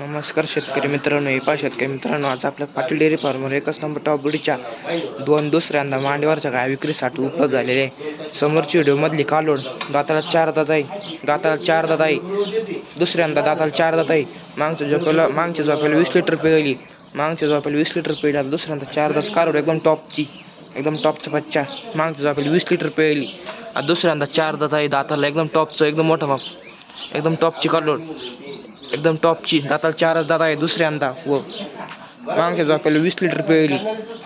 नमस्कार शेतकरी मित्रांनो हे शेतकरी मित्रांनो आज आपल्या पाटील डेअरी फार्मवर एकच नंबर टॉप बुडीच्या दोन दुसऱ्यांदा मांडीवरच्या गाय विक्रीसाठी उपलब्ध झालेले आहे. समोरची व्हिडिओमधली कालोड दाताला चार दात आहे दाताला चार दात आहे दुसऱ्यांदा दाताला चार दात आहे मागच्या झोपेला मागच्या झोपेला वीस लिटर पिळली मागच्या झोपेला वीस लिटर पिळला दुसऱ्यांदा चार दात कालोड एकदम टॉपची एकदम टॉपचा बच्चा मागच्या झोपेला वीस लिटर पिळली दुसऱ्यांदा चार दात आहे दाताला एकदम टॉपचं एकदम मोठा माप एकदम टॉपची कालोड. एकदम टॉपची दाताला चारच दादा आहे दुसऱ्यांदा. व मागच्या झोपायला वीस लिटर पेल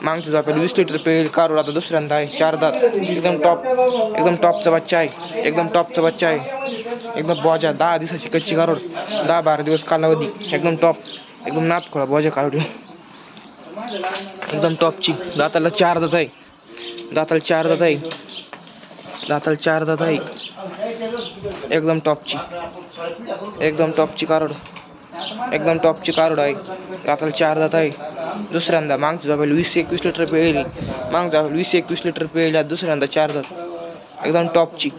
मागच्या झोपायला वीस लिटर पेल कारोड आता दुसऱ्यांदा आहे. चार दात. एकदम टॉप एकदम टॉपचा बच्चा आहे. एकदम टॉपचा बच्चा आहे. एकदम बॉजा. दहा दिवसाची कच्ची कारोड. दहा बारा दिवस कालावधी. एकदम टॉप एकदम नात खोळा बॉजा कारोड. एकदम टॉपची दाताला चार दात आहे. दाताला चार दात आहे. दाताला चार दात आहे. एकदम टॉपची एकदम टॉपची कारोड. एकदम टॉपची कारोड आहे. दाताला चार दात आहे. दुसऱ्यांदा मागचं जावेल वीस एकवीस लिटर पिळली मागच्या वीस एकवीस लिटर पिळली दुसऱ्यांदा चार जात. एकदम टॉपची.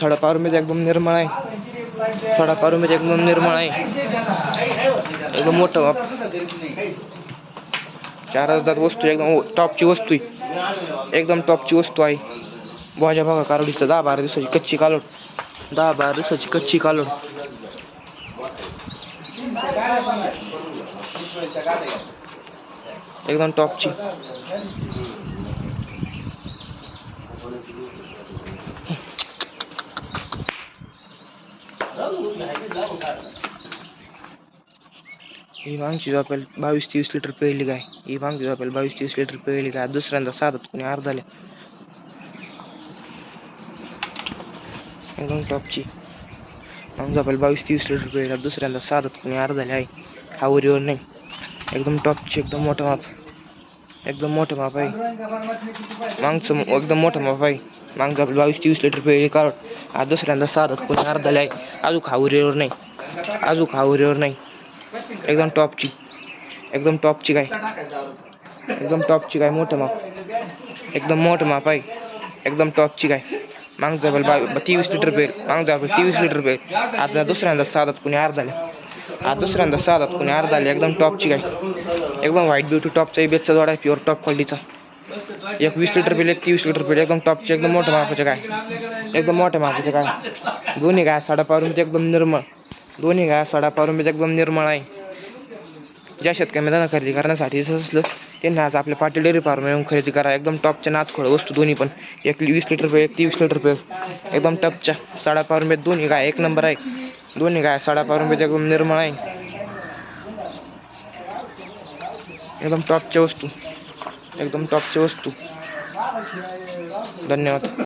सडा पारुमेज एकदम निर्मळ आहे. सडा पारुमेज एकदम निर्मळ आहे. एकदम मोठं चार हजार वस्तू एकदम टॉपची वस्तू आहे. एकदम टॉपची वस्तू आहे. भाज्या बघा कारोडीचं दहा बारा दिवसाची कच्ची कालोड. दहा बारा दिवसाची कच्ची कालोड एकदम टॉपची. ही मागची झोपेल बावीस तेवीस लिटर पिळली काय? ही मागची झोपेल बावीस तेवीस लिटर पिळली काय? दुसऱ्यांदा साधात कोणी अर्धाले एकदम टॉपची मग जापायला बावीस तीस लिटर पिळला दुसऱ्यांदा साधात कोणी अर्धाले आहे हा उरीवर नाही. एकदम टॉपची एकदम मोठं माप. एकदम मोठं माप आहे. मागचं एकदम मोठं माप आहे. मागचं आपलं बावीस तीस लिटर पिळली काढ आज दुसऱ्यांदा साधात कोणी अर्धाले आहे अजून खावरीवर नाही. अजून खावरीवर नाही. एकदम टॉपची एकदम टॉपची काय? एकदम टॉपची काय? मोठं माप. एकदम मोठं माप आहे. एकदम टॉपची काय? माग जाबल बा तेवीस लिटर पेल माग जाबल तेवीस लिटर पेल आता दुसऱ्यांदा साधात कुणी अर्धाले आज दुसऱ्यांदा साधात कुणी अर्धाले एकदम टॉपची काय एकदम व्हाईट ब्युटी टॉपचा बेचचा जोडा आहे प्युअर टॉप क्वालिटीचा एक वीस लिटर पेल एक तीस लिटर पेल एकदम टॉपचे एकदम मोठ्या मापाचे काय एकदम मोठ्या मापाचे काय दोन्ही गाय साडा पारून एकदम निर्मळ. दोन्ही गाय सडापारून एकदम निर्मळ आहे. ज्या शेतकऱ्यांना खरेदी करण्यासाठी असलं त्यांना आज आपल्या पाटील डेअरी फार्म येऊन खरेदी करा. एकदम टॉपच्या नाचखोळ वस्तू दोन्ही पण. एक वीस लिटर पे एक तीस लिटर पे एकदम टॉपच्या. साडा पारुंबेत दोन्ही गाय. एक नंबर आहे. दोन्ही गाय साडा पारुंबेत एकदम निर्मळ आहे. एकदम टॉपच्या वस्तू. एकदम टॉपच्या वस्तू. धन्यवाद.